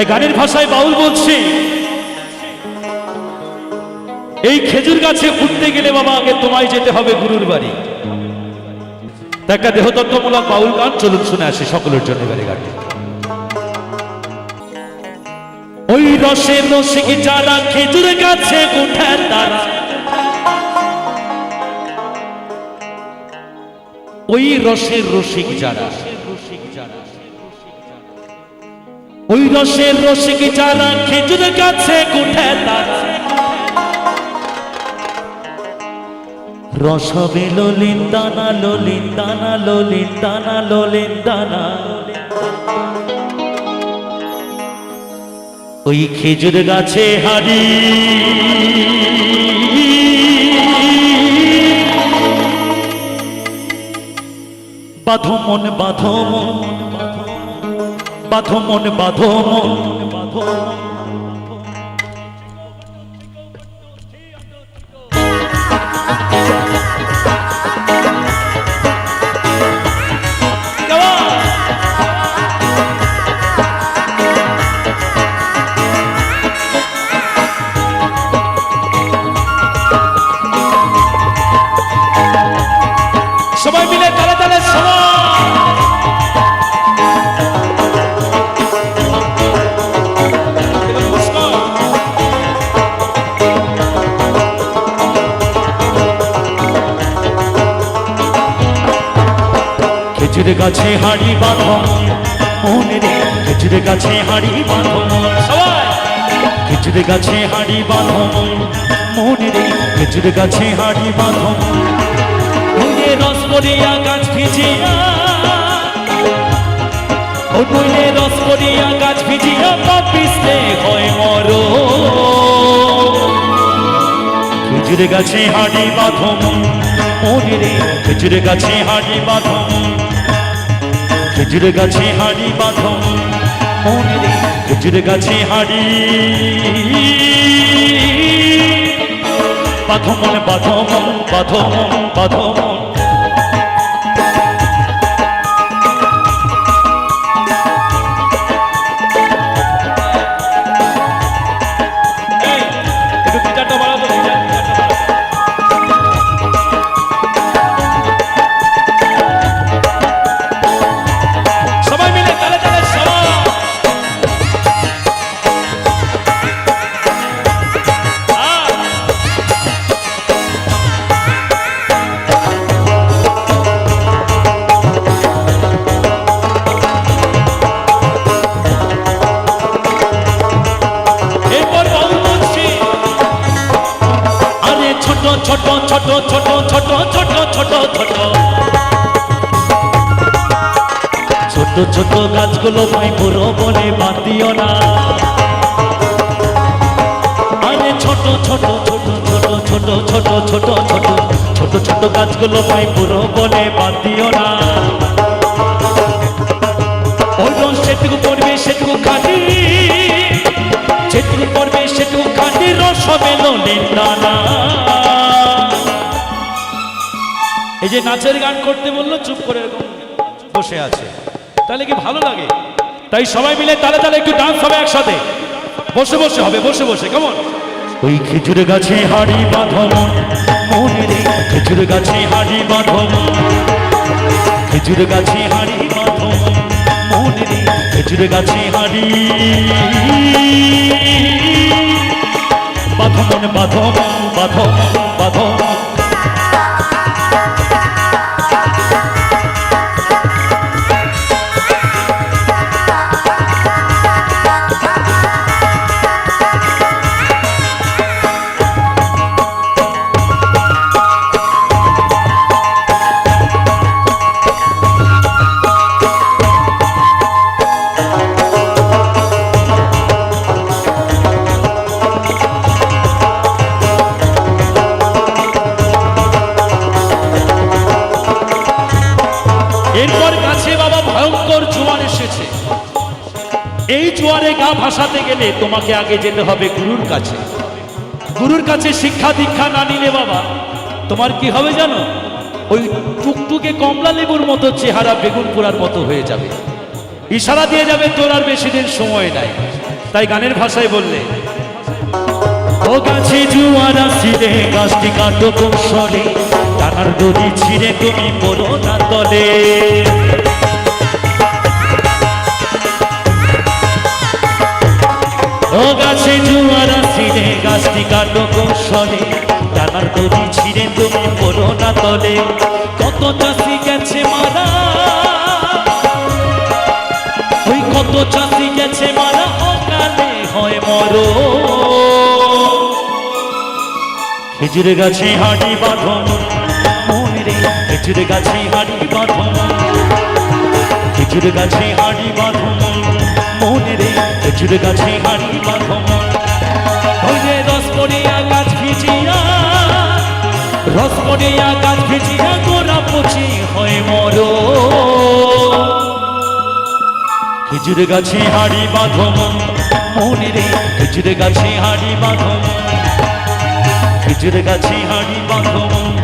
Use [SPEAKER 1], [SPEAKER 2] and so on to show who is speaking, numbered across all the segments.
[SPEAKER 1] এই গানের ভাষায় বাউল বলছে। এই খেজুর গাছে উঠতে গেলে বাবা, আগে তোমায় যেতে হবে গুরুর বাড়ি। তা একটা দেহতত্ত্বমূলক বাউল গান চলুন শুনে আসি সকলের জন্য গানটি। ওই রসের রসিক যারা খেজুর গাছে উঠে তারা, ওই রসের রসিক যারা ওই রসের রসিক যারা খেজুর গাছে উঠে তারা। রসবে ললিন দানা ললিন দানা ললিন দানা ললিন দানা ওই খেজুর গাছে হারি বাঁধো মন বাঁধো মন। বাঁধো মন বাঁধো মন বাঁধো। মন খেজুর গাছে হাড়ি বাঁধো মনে রে খেজুর গাছে হাড়ি বাঁধো খেজুর গাছে হাড়ি বাঁধো মনে রে খেজুর গাছে হাড়ি বাঁধো নইলে রস পড়িয়া গাছ ভিজিয়া, ও রস পড়িয়া গাছ ভিজিয়া পিছলে হয় মর। খেজুর গাছে হাড়ি বাঁধো মনে রে খেজুর গাছে হাড়ি বাঁধো খেজুর গাছে হাড়ি বাঁধো। খেজুর গাছে হাড়ি। বাঁধো মন বাঁধো মন বাঁধো মন বাঁধো মন। ছোট ছোট গাছগুলো ভাই বুড়ো বলে বাদ দিও না। আরে ছোট ছোট ছোট ছোট ছোট ছোট ছোট ছোট ছোট ছোট গাছগুলো ভাই বুড়ো বলে বাদ দিও না। সেটুকু পড়বে, সেটুকু খাটি, যেটুকু পড়বে, সেটুকু খাটি রস ললিন দানা। এই যে নাচের গান করতে বলল, চুপ করে এরকম বসে আছে। তাহলে কি ভালো লাগে? তাই সবাই মিলে তালে তালে একটু ডান্স হবে একসাথে। বসে বসে হবে, বসে বসে কেমন ওই খেজুর গাছে হাড়ি রে খেজুর গাছে হাড়ি বাঁধন খেজুর গাছে হাড়ি রে খেজুর গাছে হাড়ি বাঁধন বাঁধন বাঁধন এরপর কাছে বাবা ভয়ঙ্কর জোয়ার এসেছে। এই জোয়ারে গা ভাসাতে গেলে তোমাকে আগে যেতে হবে গুরুর কাছে। গুরুর কাছে শিক্ষা দীক্ষা না নিলে বাবা, তোমার কি হবে জানো? ওই টুকটুকে কমলা লেবুর মতো চেহারা বেগুন পোড়ার মতো হয়ে যাবে। ইশারা দিয়ে যাবে, তোর আর বেশি দিন সময় নাই। তাই গানের ভাষায় বললে, ও গাছে জুয়ার আসিলে, গাছটি কাটো কৌশলে টানার দড়ি ছিঁড়ে তুমি পড়ো না তলে। ও গাছে জুয়ার আসিলে, গাছটি কাটো কৌশলে টানার দড়ি ছিঁড়ে তুমি পড়ো না তলে। কত চাষি গেছে মারা? ওই কত চাষি গেছে মারা? অকালে হয় মরো। খেজুর গাছে হাড়ি বাঁধন খেজুর গাছে হাড়ি বাঁধন খেজুর গাছে হাড়ি বাঁধন মনে রে খেজুর গাছে হাড়ি বাঁধন যে রস পড়িয়া গাছ ভিজিয়া। রস গাছ ভিজিয়া গোড়া পচি হয় মরো। খেজুর গাছে হাড়ি বাঁধন মনে রে খেজুর গাছে হাড়ি বাঁধন খেজুর গাছে হাড়ি বাঁধন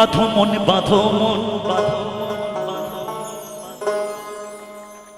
[SPEAKER 1] বাঁধো মন বাঁধো মন।